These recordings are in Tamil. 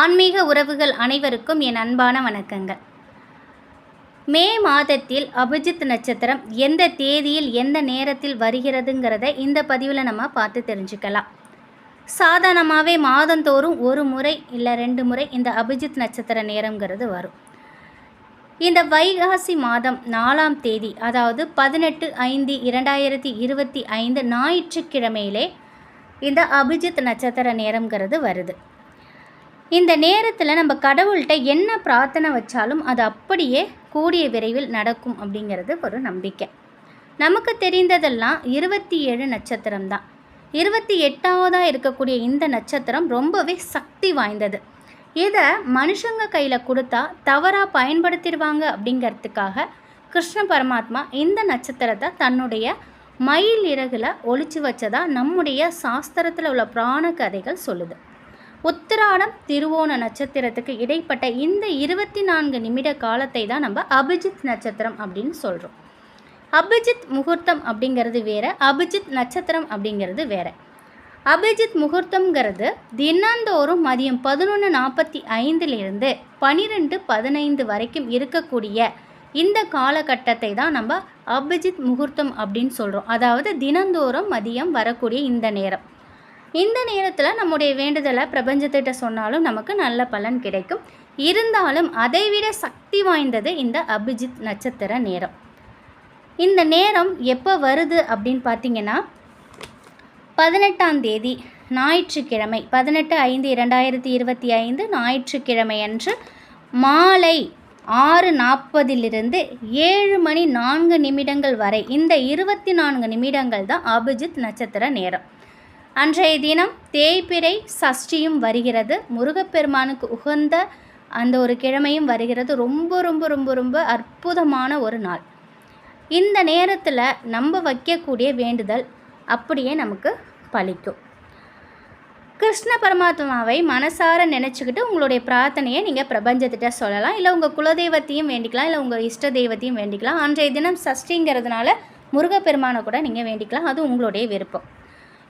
ஆன்மீக உறவுகள் அனைவருக்கும் என் அன்பான வணக்கங்கள். மே மாதத்தில் அபிஜித் நட்சத்திரம் எந்த தேதியில் எந்த நேரத்தில் வருகிறதுங்கிறத இந்த பதிவில் நம்ம பார்த்து தெரிஞ்சுக்கலாம். சாதாரணமாகவே மாதந்தோறும் ஒரு முறை இல்லை ரெண்டு முறை இந்த அபிஜித் நட்சத்திர நேரங்கிறது வரும். இந்த வைகாசி மாதம் நாலாம் தேதி அதாவது பதினெட்டு ஐந்து இரண்டாயிரத்தி இருபத்தி ஐந்து ஞாயிற்றுக்கிழமையிலே இந்த அபிஜித் நட்சத்திர நேரங்கிறது வருது. இந்த நேரத்தில் நம்ம கடவுள்கிட்ட என்ன பிரார்த்தனை வச்சாலும் அது அப்படியே கூடிய விரைவில் நடக்கும் அப்படிங்கிறது ஒரு நம்பிக்கை. நமக்கு தெரிந்ததெல்லாம் இருபத்தி ஏழு நட்சத்திரம் தான். இருபத்தி எட்டாவதாக இருக்கக்கூடிய இந்த நட்சத்திரம் ரொம்பவே சக்தி வாய்ந்தது. இதை மனுஷங்க கையில் கொடுத்தா தவறாக பயன்படுத்திடுவாங்க அப்படிங்கிறதுக்காக கிருஷ்ண பரமாத்மா இந்த நட்சத்திரத்தை தன்னுடைய மயில் இறகுல ஒழிச்சு வச்சதா நம்முடைய சாஸ்திரத்தில் உள்ள புராண கதைகள் சொல்லுது. உத்திராடம் திருவோண நட்சத்திரத்துக்கு இடைப்பட்ட இந்த இருபத்தி நான்கு நிமிட காலத்தை தான் நம்ம அபிஜித் நட்சத்திரம் அப்படின்னு சொல்கிறோம் அபிஜித் முகூர்த்தம் அப்படிங்கிறது வேற அபிஜித் நட்சத்திரம் அப்படிங்கிறது வேற. அபிஜித் முகூர்த்தம்ங்கிறது தினந்தோறும் மதியம் பதினொன்று நாற்பத்தி ஐந்துலேருந்து பன்னிரெண்டு பதினைந்து வரைக்கும் இருக்கக்கூடிய இந்த காலகட்டத்தை தான் நம்ம அபிஜித் முகூர்த்தம் அப்படின்னு சொல்கிறோம் அதாவது தினந்தோறும் மதியம் வரக்கூடிய இந்த நேரம். இந்த நேரத்தில் நம்முடைய வேண்டுதலை பிரபஞ்சத்திட்ட சொன்னாலும் நமக்கு நல்ல பலன் கிடைக்கும். இருந்தாலும் அதைவிட சக்தி வாய்ந்தது இந்த அபிஜித் நட்சத்திர நேரம். இந்த நேரம் எப்போ வருது அப்படின்னு பார்த்தீங்கன்னா பதினெட்டாம் தேதி ஞாயிற்றுக்கிழமை பதினெட்டு ஐந்து இரண்டாயிரத்தி இருபத்தி ஐந்து ஞாயிற்றுக்கிழமை அன்று மாலை ஆறு நாற்பதிலிருந்து ஏழு மணி நான்கு நிமிடங்கள் வரை இந்த இருபத்தி நான்கு நிமிடங்கள் தான் அபிஜித் நட்சத்திர நேரம். அன்றைய தினம் தேய்பிறை சஷ்டியும் வருகிறது. முருகப்பெருமானுக்கு உகந்த அந்த ஒரு கிழமையும் வருகிறது. ரொம்ப ரொம்ப ரொம்ப ரொம்ப அற்புதமான ஒரு நாள். இந்த நேரத்தில் நம்ம வைக்கக்கூடிய வேண்டுதல் அப்படியே நமக்கு பலிக்கும். கிருஷ்ண பரமாத்மாவை மனசார நினச்சிக்கிட்டு உங்களுடைய பிரார்த்தனையை நீங்கள் பிரபஞ்சத்திட்ட சொல்லலாம். இல்லை உங்கள் குலதெய்வத்தையும் வேண்டிக்கலாம். இல்லை உங்கள் இஷ்ட தெய்வத்தையும் வேண்டிக்கலாம். அன்றைய தினம் சஷ்டிங்கிறதுனால முருகப்பெருமானை கூட நீங்கள் வேண்டிக்கலாம். அது உங்களுடைய விருப்பம்.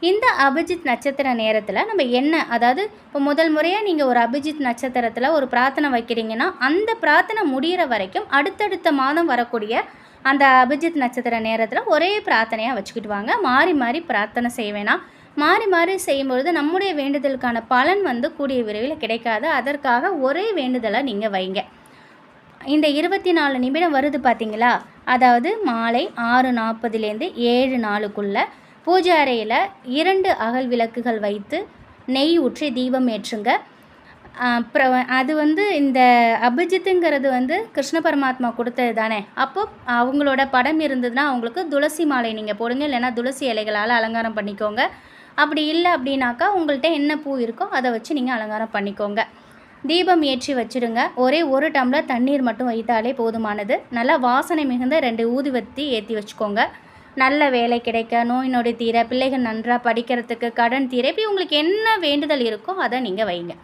இந்த அபிஜித் நட்சத்திர நேரத்தில் நம்ம என்ன அதாவது இப்போ முதல் முறையாக நீங்கள் ஒரு அபிஜித் நட்சத்திரத்தில் ஒரு பிரார்த்தனை வைக்கிறீங்கன்னா அந்த பிரார்த்தனை முடிகிற வரைக்கும் அடுத்தடுத்த மாதம் வரக்கூடிய அந்த அபிஜித் நட்சத்திர நேரத்தில் ஒரே பிரார்த்தனையாக வச்சுக்கிட்டு வாங்க. மாறி மாறி பிரார்த்தனை செய்வேனா மாறி மாறி செய்யும்பொழுது நம்முடைய வேண்டுதலுக்கான பலன் வந்து கூடிய விரைவில் கிடைக்காது. அதற்காக ஒரே வேண்டுதலை நீங்கள் வைங்க. இந்த இருபத்தி நாலு நிமிடம் வருது பார்த்தீங்களா அதாவது மாலை ஆறு நாற்பதுலேருந்து ஏழு நாளுக்குள்ளே பூஜை அறையில் இரண்டு அகல் விளக்குகள் வைத்து நெய் ஊற்றி தீபம் ஏற்றுங்க. அப்புறம் அது வந்து இந்த அபிஜித்துங்கிறது வந்து கிருஷ்ண பரமாத்மா கொடுத்தது தானே? அப்போ அவங்களோட படம் இருந்ததுன்னா அவங்களுக்கு துளசி மாலை நீங்கள் போடுங்க இல்லைன்னா துளசி இலைகளால் அலங்காரம் பண்ணிக்கோங்க. அப்படி இல்லை அப்படின்னாக்கா உங்கள்கிட்ட என்ன பூ இருக்கோ அதை வச்சு நீங்கள் அலங்காரம் பண்ணிக்கோங்க. தீபம் ஏற்றி வச்சுடுங்க. ஒரே ஒரு டம்ளர் தண்ணீர் மட்டும் வைத்தாலே போதுமானது. நல்லா வாசனை மிகுந்த ரெண்டு ஊதுவத்தி ஏற்றி வச்சுக்கோங்க. நல்ல வேலை கிடைக்க நோய் நொடி தீர பிள்ளைகள் நன்றாக படிக்கிறதுக்கு கடன் தீர இப்படி உங்களுக்கு என்ன வேண்டுதல் இருக்கோ அதை நீங்கள் வைங்க.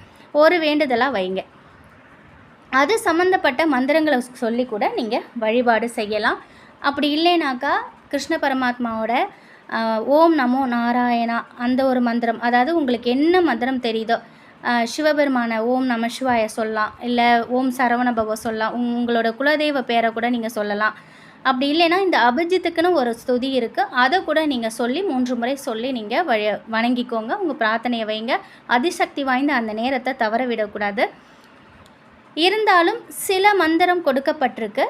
ஒரு வேண்டுதலாக வைங்க. அது சம்மந்தப்பட்ட மந்திரங்களை சொல்லி கூட நீங்கள் வழிபாடு செய்யலாம். அப்படி இல்லைனாக்கா கிருஷ்ண பரமாத்மாவோட ஓம் நமோ நாராயணா அந்த ஒரு மந்திரம் அதாவது உங்களுக்கு என்ன மந்திரம் தெரியுதோ சிவபெருமான ஓம் நம சிவாய சொல்லலாம் இல்லை ஓம் சரவணபவ சொல்லலாம் உங்களோட குலதெய்வ பேரை கூட நீங்கள் சொல்லலாம். அப்படி இல்லைன்னா இந்த அபிஜித்துக்குன்னு ஒரு ஸ்துதி இருக்குது அதை கூட நீங்கள் சொல்லி மூன்று முறை சொல்லி நீங்கள் வழி வணங்கிக்கோங்க. உங்கள் பிரார்த்தனையை வைங்க. அதிசக்தி வாய்ந்த அந்த நேரத்தை தவற விடக்கூடாது. இருந்தாலும் சில மந்திரம் கொடுக்கப்பட்டிருக்கு.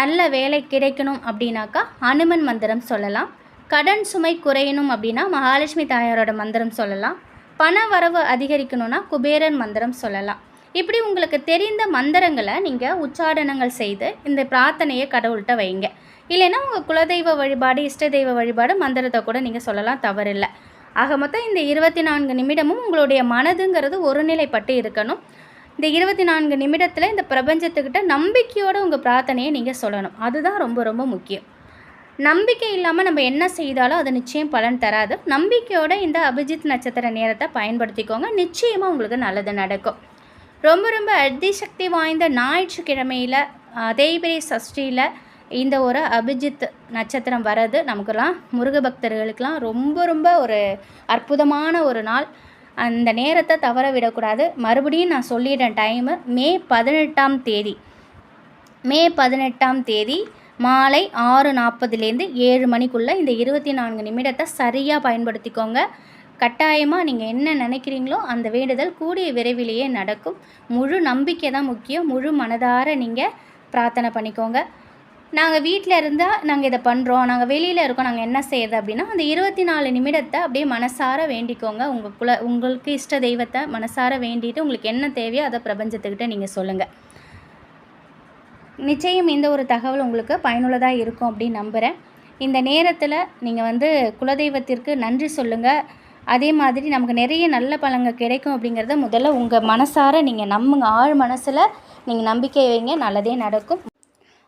நல்ல வேலை கிடைக்கணும் அப்படின்னாக்கா அனுமன் மந்திரம் சொல்லலாம். கடன் சுமை குறையணும் அப்படின்னா மகாலட்சுமி தாயாரோட மந்திரம் சொல்லலாம். பண வரவு அதிகரிக்கணும்னா குபேரன் மந்திரம் சொல்லலாம். இப்படி உங்களுக்கு தெரிந்த மந்திரங்களை நீங்கள் உச்சாடனங்கள் செய்து இந்த பிரார்த்தனையை கடவுள்கிட்ட வைங்க. இல்லைன்னா உங்கள் குலதெய்வ வழிபாடு இஷ்ட தெய்வ வழிபாடு மந்திரத்தை கூட நீங்கள் சொல்லலாம் தவறில்லை. ஆக மொத்தம் இந்த இருபத்தி நான்கு நிமிடமும் உங்களுடைய மனதுங்கிறது ஒருநிலைப்பட்டு இருக்கணும். இந்த இருபத்தி நான்கு நிமிடத்தில் இந்த பிரபஞ்சத்துக்கிட்ட நம்பிக்கையோடு உங்கள் பிரார்த்தனையை நீங்கள் சொல்லணும். அதுதான் ரொம்ப ரொம்ப முக்கியம். நம்பிக்கை இல்லாமல் நம்ம என்ன செய்தாலும் அது நிச்சயம் பலன் தராது. நம்பிக்கையோட இந்த அபிஜித் நட்சத்திர நேரத்தை பயன்படுத்திக்கோங்க. நிச்சயமாக உங்களுக்கு நல்லது நடக்கும். ரொம்ப ரொம்ப அதிசக்தி வாய்ந்த ஞாயிற்றுக்கிழமையில் தேய்பிரை சஷ்டியில் இந்த ஒரு அபிஜித் நட்சத்திரம் வர்றது நமக்கெல்லாம் முருக பக்தர்களுக்கெல்லாம் ரொம்ப ரொம்ப ஒரு அற்புதமான ஒரு நாள். அந்த நேரத்தை தவற விடக்கூடாது. மறுபடியும் நான் சொல்லிடுறேன் டைமு மே பதினெட்டாம் தேதி. மே பதினெட்டாம் தேதி மாலை ஆறு நாற்பதுலேருந்து ஏழு மணிக்குள்ளே இந்த இருபத்தி நான்கு நிமிடத்தை சரியாக பயன்படுத்திக்கோங்க. கட்டாயமாக நீங்கள் என்ன நினைக்கிறீங்களோ அந்த வேண்டுதல் கூடிய விரைவிலேயே நடக்கும். முழு நம்பிக்கை தான் முக்கியம். முழு மனதார நீங்கள் பிரார்த்தனை பண்ணிக்கோங்க. நாங்கள் வீட்டில் இருந்தால் நாங்கள் இதை பண்ணுறோம் நாங்கள் வெளியில் இருக்கோம். நாங்கள் என்ன செய்யுது அப்படின்னா அந்த இருபத்தி நாலு நிமிடத்தை அப்படியே மனசார வேண்டிக்கோங்க. உங்கள் குல உங்களுக்கு இஷ்ட தெய்வத்தை மனசார வேண்டிட்டு உங்களுக்கு என்ன தேவையோ அதை பிரபஞ்சத்துக்கிட்ட நீங்கள் சொல்லுங்கள் நிச்சயம் இந்த ஒரு தகவல் உங்களுக்கு பயனுள்ளதாக இருக்கும் அப்படின்னு நம்புகிறேன் இந்த நேரத்தில் நீங்கள் வந்து குலதெய்வத்திற்கு நன்றி சொல்லுங்கள் அதே மாதிரி நமக்கு நிறைய நல்ல பலங்கள் கிடைக்கும் அப்படிங்கிறத முதல்ல உங்கள் மனசார நீங்கள் நம்புங்க. ஆழ் மனசில் நீங்கள் நம்பிக்கை வைங்க. நல்லதே நடக்கும்.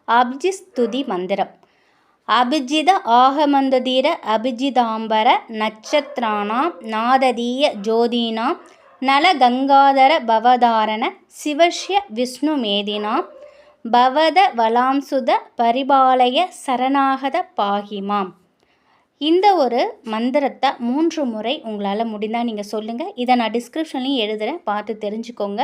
அபிஜிஸ்துதி மந்திரம். அபிஜித ஆகமந்ததீர அபிஜிதாம்பர நட்சத்திரானாம் நாததீய ஜோதீனாம் நல கங்காதர பவதாரண சிவஷ்ய விஷ்ணு மேதினாம் பவத வலாம்சுத பரிபாலய சரணாகத பாகிமாம். இந்த ஒரு மந்திரத்தை மூன்று முறை உங்களால் முடிந்தால் நீங்கள் சொல்லுங்கள் இதை நான் டிஸ்கிரிப்ஷன்லையும் எழுதுகிறேன் பார்த்து தெரிஞ்சுக்கோங்க.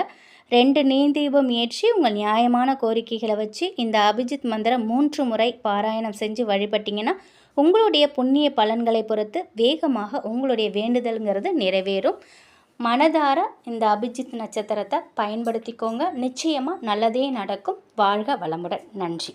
ரெண்டு நீந்தீபம் ஏற்றி உங்கள் நியாயமான கோரிக்கைகளை வச்சு இந்த அபிஜித் மந்திரம் மூன்று முறை பாராயணம் செஞ்சு வழிபட்டிங்கன்னா உங்களுடைய புண்ணிய பலன்களை பொறுத்து வேகமாக உங்களுடைய வேண்டுதல்ங்கிறது நிறைவேறும். மனதார இந்த அபிஜித் நட்சத்திரத்தை பயன்படுத்திக்கோங்க. நிச்சயமாக நல்லதே நடக்கும். வாழ்க வளமுடன். நன்றி.